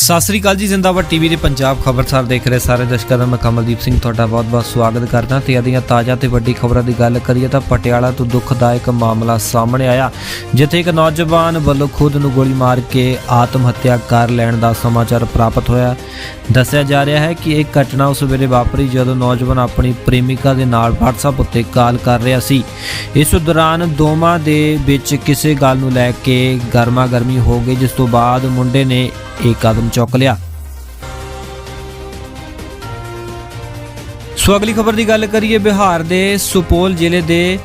ਸਤਿ ਸ੍ਰੀ ਅਕਾਲ ਜੀ, ਜ਼ਿੰਦਾਬਾਦ ਟੀਵੀ ਦੇ ਪੰਜਾਬ ਖਬਰਸਾਰ ਦੇਖ ਰਹੇ ਸਾਰੇ ਦਰਸ਼ਕਾਂ ਦਾ, ਮੈਂ ਕਮਲਦੀਪ ਸਿੰਘ ਤੁਹਾਡਾ ਬਹੁਤ-ਬਹੁਤ ਸਵਾਗਤ ਕਰਦਾ ਤੇ ਅਦੀਆਂ ਤਾਜ਼ਾ ਤੇ ਵੱਡੀ ਖਬਰਾਂ ਦੀ ਗੱਲ ਕਰੀਏ ਤਾਂ ਪਟਿਆਲਾ ਤੋਂ ਦੁਖਦਾਇਕ ਮਾਮਲਾ ਸਾਹਮਣੇ ਆਇਆ, ਜਿੱਥੇ ਇੱਕ ਨੌਜਵਾਨ ਵੱਲੋਂ ਖੁਦ ਨੂੰ ਗੋਲੀ ਮਾਰ ਕੇ ਆਤਮ ਹੱਤਿਆ ਕਰ ਲੈਣ ਦਾ ਸਮਾਚਾਰ ਪ੍ਰਾਪਤ ਹੋਇਆ। ਦੱਸਿਆ ਜਾ ਰਿਹਾ ਹੈ ਕਿ ਇਹ ਘਟਨਾ ਉਸ ਵੇਲੇ ਵਾਪਰੀ ਜਦੋਂ ਨੌਜਵਾਨ ਆਪਣੀ ਪ੍ਰੇਮਿਕਾ ਦੇ ਨਾਲ WhatsApp ਉੱਤੇ ਕਾਲ ਕਰ ਰਿਹਾ ਸੀ। ਇਸ ਦੌਰਾਨ ਦੋਵਾਂ ਦੇ ਵਿੱਚ ਕਿਸੇ ਗੱਲ ਨੂੰ ਲੈ ਕੇ ਗਰਮਾ ਗਰਮੀ ਹੋ ਗਈ, ਜਿਸ ਤੋਂ ਬਾਅਦ ਮੁੰਡੇ ਨੇ ਇਹ ਕਦਮ ਚੁੱਕ ਲਿਆ। ਸੋ ਅਗਲੀ ਖਬਰ ਦੀ ਗੱਲ ਕਰੀਏ ਬਿਹਾਰ ਦੇ ਸੁਪੋਲ ਜ਼ਿਲ੍ਹੇ ਦੇ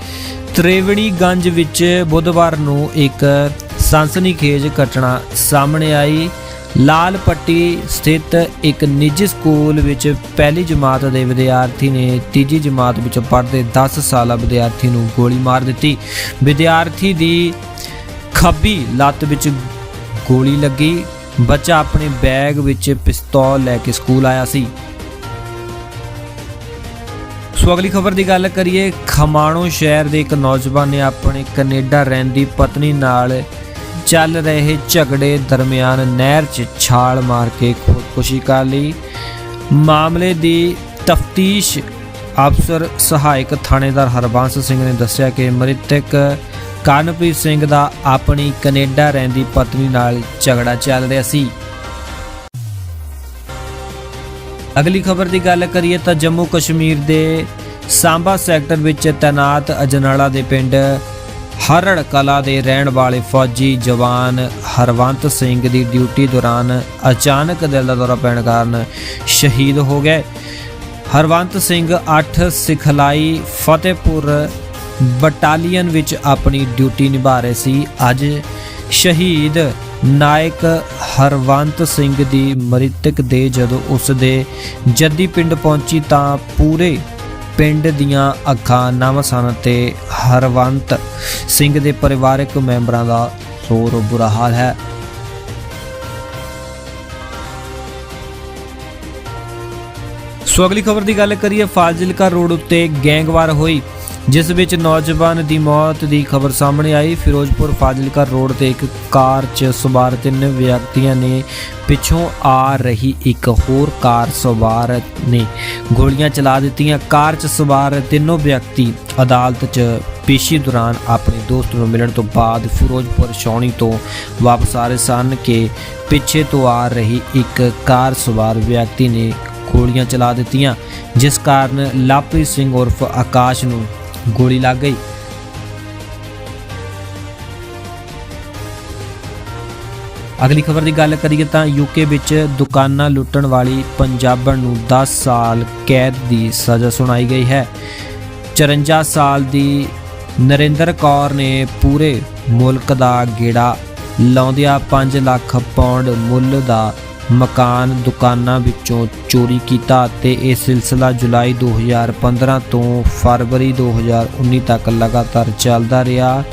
ਤ੍ਰੇਵੜੀ ਗੰਜ ਵਿੱਚ ਬੁੱਧਵਾਰ ਨੂੰ ਇੱਕ ਸਨਸਨੀਖੇਜ ਘਟਨਾ ਸਾਹਮਣੇ ਆਈ। ਲਾਲ ਪੱਟੀ ਸਥਿਤ ਇੱਕ ਨਿੱਜੀ ਸਕੂਲ ਵਿੱਚ ਪਹਿਲੀ ਜਮਾਤ ਦੇ ਵਿਦਿਆਰਥੀ ਨੇ ਤੀਜੀ ਜਮਾਤ ਵਿੱਚ ਪੜ੍ਹਦੇ 10 ਸਾਲਾ ਵਿਦਿਆਰਥੀ ਨੂੰ ਗੋਲੀ ਮਾਰ ਦਿੱਤੀ। ਵਿਦਿਆਰਥੀ ਦੀ ਖੱਬੀ ਲੱਤ ਵਿੱਚ ਗੋਲੀ ਲੱਗੀ। ਬੱਚਾ ਆਪਣੇ ਬੈਗ ਵਿੱਚ ਪਿਸਤੌਲ ਲੈ ਕੇ ਸਕੂਲ ਆਇਆ ਸੀ। ਸੋ ਅਗਲੀ ਖਬਰ ਦੀ ਗੱਲ ਕਰੀਏ, ਖਮਾਣੋ ਸ਼ਹਿਰ ਦੇ ਇੱਕ ਨੌਜਵਾਨ ਨੇ ਆਪਣੇ ਕੈਨੇਡਾ ਰਹਿੰਦੀ ਪਤਨੀ ਨਾਲ ਚੱਲ ਰਹੇ ਝਗੜੇ ਦਰਮਿਆਨ ਨਹਿਰ 'ਚ ਛਾਲ ਮਾਰ ਕੇ ਖੁਦਕੁਸ਼ੀ ਕਰ ਲਈ। ਮਾਮਲੇ ਦੀ ਤਫਤੀਸ਼ ਅਫਸਰ ਸਹਾਇਕ ਥਾਣੇਦਾਰ ਹਰਬੰਸ ਸਿੰਘ ਨੇ ਦੱਸਿਆ ਕਿ ਮ੍ਰਿਤਕ ਕਰਨਪ੍ਰੀਤ ਸਿੰਘ ਦਾ ਆਪਣੀ ਕੈਨੇਡਾ ਰਹਿੰਦੀ ਪਤਨੀ ਨਾਲ ਝਗੜਾ ਚੱਲ ਰਿਹਾ ਸੀ। ਅਗਲੀ ਖਬਰ ਦੀ ਗੱਲ ਕਰੀਏ ਤਾਂ ਜੰਮੂ ਕਸ਼ਮੀਰ ਦੇ ਸਾਂਬਾ ਸੈਕਟਰ ਵਿੱਚ ਤੈਨਾਤ ਅਜਨਾਲਾ ਦੇ ਪਿੰਡ ਹਰੜ ਕਲਾ ਦੇ ਰਹਿਣ ਵਾਲੇ ਫੌਜੀ ਜਵਾਨ ਹਰਵੰਤ ਸਿੰਘ ਦੀ ਡਿਊਟੀ ਦੌਰਾਨ ਅਚਾਨਕ ਦਿਲ ਦਾ ਦੌਰਾ ਪੈਣ ਕਾਰਨ ਸ਼ਹੀਦ ਹੋ ਗਏ। ਹਰਵੰਤ ਸਿੰਘ 8 ਸਿਖਲਾਈ ਫਤਿਹਪੁਰ ਬਟਾਲੀਅਨ ਵਿੱਚ ਆਪਣੀ ਡਿਊਟੀ ਨਿਭਾ ਰਹੇ ਸੀ। ਅੱਜ ਸ਼ਹੀਦ ਨਾਇਕ ਹਰਵੰਤ ਸਿੰਘ ਦੀ ਮ੍ਰਿਤਕ ਦੇ ਜਦੋਂ ਉਸ ਦੇ ਜੱਦੀ ਪਿੰਡ ਪਹੁੰਚੀ ਤਾਂ ਪੂਰੇ ਪਿੰਡ ਦੀਆਂ ਅੱਖਾਂ ਨਮ ਸਨ ਤੇ ਹਰਵੰਤ ਸਿੰਘ ਦੇ ਪਰਿਵਾਰਕ ਮੈਂਬਰਾਂ ਦਾ ਸੋਰ ਬੁਰਾ ਹਾਲ ਹੈ। ਸੋ ਅਗਲੀ ਖਬਰ ਦੀ ਗੱਲ ਕਰੀਏ, ਫਾਜ਼ਿਲਕਾ ਰੋਡ ਉੱਤੇ ਗੈਂਗਵਾਰ ਹੋਈ। ਜਿਸ ਵਿੱਚ ਨੌਜਵਾਨ ਦੀ ਮੌਤ ਦੀ ਖਬਰ ਸਾਹਮਣੇ ਆਈ। ਫਿਰੋਜ਼ਪੁਰ ਫਾਜ਼ਿਲਕਾ ਰੋਡ ਤੇ ਇੱਕ ਕਾਰ 'ਚ ਸਵਾਰ ਤਿੰਨ ਵਿਅਕਤੀਆਂ ਨੇ ਪਿੱਛੋਂ ਆ ਰਹੀ ਇੱਕ ਹੋਰ ਕਾਰ ਸਵਾਰ ਨੇ ਗੋਲੀਆਂ ਚਲਾ ਦਿੱਤੀਆਂ। ਕਾਰ 'ਚ ਸਵਾਰ ਤਿੰਨੋਂ ਵਿਅਕਤੀ ਅਦਾਲਤ 'ਚ ਪੇਸ਼ੀ ਦੌਰਾਨ ਆਪਣੇ ਦੋਸਤ ਨੂੰ ਮਿਲਣ ਤੋਂ ਬਾਅਦ ਫਿਰੋਜ਼ਪੁਰ ਸ਼ੌਣੀ ਤੋਂ ਵਾਪਸ ਆ ਰਹੇ ਸਨ ਕਿ ਪਿੱਛੇ ਤੋਂ ਆ ਰਹੀ ਇੱਕ ਕਾਰ ਸਵਾਰ ਵਿਅਕਤੀ ਨੇ ਗੋਲੀਆਂ ਚਲਾ ਦਿੱਤੀਆਂ, ਜਿਸ ਕਾਰਨ ਲਾਪ੍ਰੀਤ ਸਿੰਘ ਉਰਫ ਆਕਾਸ਼ ਨੂੰ ਗੋਲੀ ਲੱਗ ਗਈ। ਅਗਲੀ ਖਬਰ ਦੀ ਗੱਲ ਕਰੀਏ ਤਾਂ ਯੂਕੇ ਵਿੱਚ ਦੁਕਾਨਾਂ ਲੁੱਟਣ ਵਾਲੀ ਪੰਜਾਬਣ ਨੂੰ 10 ਸਾਲ ਕੈਦ ਦੀ ਸਜ਼ਾ ਸੁਣਾਈ ਗਈ ਹੈ। 54 ਸਾਲ ਦੀ ਨਰਿੰਦਰ ਕੌਰ ਨੇ ਪੂਰੇ ਮੁਲਕ ਦਾ ਗੇੜਾ ਲਾਉਂਦਿਆਂ 5 ਲੱਖ ਪਾਉਂਡ ਮੁੱਲ ਦਾ ਮਕਾਨ ਦੁਕਾਨਾਂ ਵਿੱਚੋਂ ਚੋਰੀ ਕੀਤਾ ਅਤੇ ਇਹ ਸਿਲਸਿਲਾ ਜੁਲਾਈ 2015 ਤੋਂ ਫਰਵਰੀ 2019 ਤੱਕ ਲਗਾਤਾਰ ਚੱਲਦਾ ਰਿਹਾ।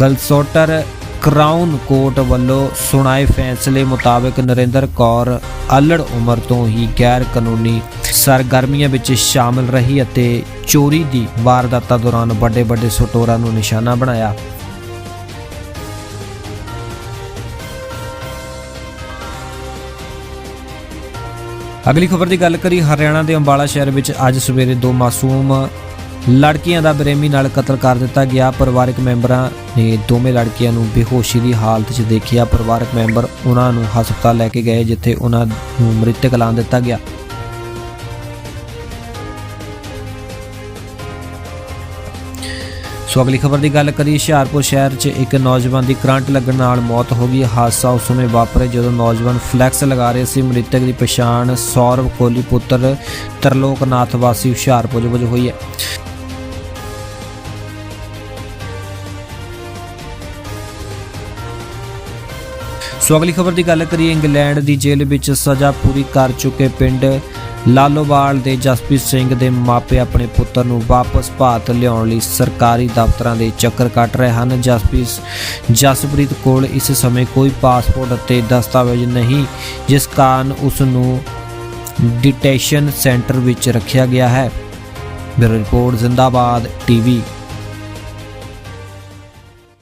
ਗਲਸੋਟਰ ਕਰਾਊਨ ਕੋਰਟ ਵੱਲੋਂ ਸੁਣਾਏ ਫੈਸਲੇ ਮੁਤਾਬਕ ਨਰਿੰਦਰ ਕੌਰ ਅਲੜ ਉਮਰ ਤੋਂ ਹੀ ਗੈਰ ਕਾਨੂੰਨੀ ਸਰਗਰਮੀਆਂ ਵਿੱਚ ਸ਼ਾਮਲ ਰਹੀ ਅਤੇ ਚੋਰੀ ਦੀ ਵਾਰਦਾਤਾਂ ਦੌਰਾਨ ਵੱਡੇ ਵੱਡੇ ਸਟੋਰਾਂ ਨੂੰ ਨਿਸ਼ਾਨਾ ਬਣਾਇਆ। ਅਗਲੀ ਖਬਰ ਦੀ ਗੱਲ ਕਰੀ ਹਰਿਆਣਾ ਦੇ ਅੰਬਾਲਾ ਸ਼ਹਿਰ ਵਿੱਚ ਅੱਜ ਸਵੇਰੇ ਦੋ ਮਾਸੂਮ ਲੜਕੀਆਂ ਦਾ ਬਰੇਮੀ ਨਾਲ ਕਤਲ ਕਰ ਦਿੱਤਾ ਗਿਆ। ਪਰਿਵਾਰਕ ਮੈਂਬਰਾਂ ਨੇ ਦੋਵੇਂ ਲੜਕੀਆਂ ਨੂੰ ਬੇਹੋਸ਼ੀ ਦੀ ਹਾਲਤ 'ਚ ਦੇਖਿਆ। ਪਰਿਵਾਰਕ ਮੈਂਬਰ ਉਹਨਾਂ ਨੂੰ ਹਸਪਤਾਲ ਲੈ ਕੇ ਗਏ, ਜਿੱਥੇ ਉਹਨਾਂ ਨੂੰ ਮ੍ਰਿਤਕ ਐਲਾਨ ਦਿੱਤਾ ਗਿਆ। ਸੋ ਅਗਲੀ ਖਬਰ ਦੀ ਗੱਲ ਕਰੀਏ, ਹੁਸ਼ਿਆਰਪੁਰ ਸ਼ਹਿਰ 'ਚ ਇੱਕ ਨੌਜਵਾਨ ਦੀ ਕਰੰਟ ਲੱਗਣ ਨਾਲ ਮੌਤ ਹੋ ਗਈ। ਹਾਦਸਾ ਉਸ ਸਮੇਂ ਵਾਪਰੇ ਜਦੋਂ ਨੌਜਵਾਨ ਫਲੈਕਸ ਲਗਾ ਰਹੇ ਸੀ। ਮ੍ਰਿਤਕ ਦੀ ਪਛਾਣ ਸੌਰਵ ਕੋਲੀ ਪੁੱਤਰ ਤਰਲੋਕਨਾਥ ਵਾਸੀ ਹੁਸ਼ਿਆਰਪੁਰ ਵਜੋਂ ਹੋਈ ਹੈ। ਸੋ ਅਗਲੀ ਖਬਰ ਦੀ ਗੱਲ ਕਰੀਏ, ਇੰਗਲੈਂਡ ਦੀ ਜੇਲ੍ਹ ਵਿੱਚ ਸਜ਼ਾ ਪੂਰੀ ਕਰ ਚੁੱਕੇ ਪਿੰਡ ਲਾਲੋਵਾਲ ਦੇ ਜਸਪ੍ਰੀਤ ਸਿੰਘ ਦੇ ਮਾਪੇ ਆਪਣੇ ਪੁੱਤਰ ਨੂੰ ਵਾਪਸ ਭਾਰਤ ਲਿਆਉਣ ਲਈ ਸਰਕਾਰੀ ਦਫ਼ਤਰਾਂ ਦੇ ਚੱਕਰ ਕੱਟ ਰਹੇ ਹਨ। ਜਸਪ੍ਰੀਤ ਜਸਪ੍ਰੀਤ ਕੋਲ ਇਸ ਸਮੇਂ ਕੋਈ ਪਾਸਪੋਰਟ ਅਤੇ ਦਸਤਾਵੇਜ਼ ਨਹੀਂ, ਜਿਸ ਕਾਰਨ ਉਸ ਨੂੰ ਡਿਟੈਸ਼ਨ ਸੈਂਟਰ ਵਿੱਚ ਰੱਖਿਆ ਗਿਆ ਹੈ। Bureau report, Zindabad TV.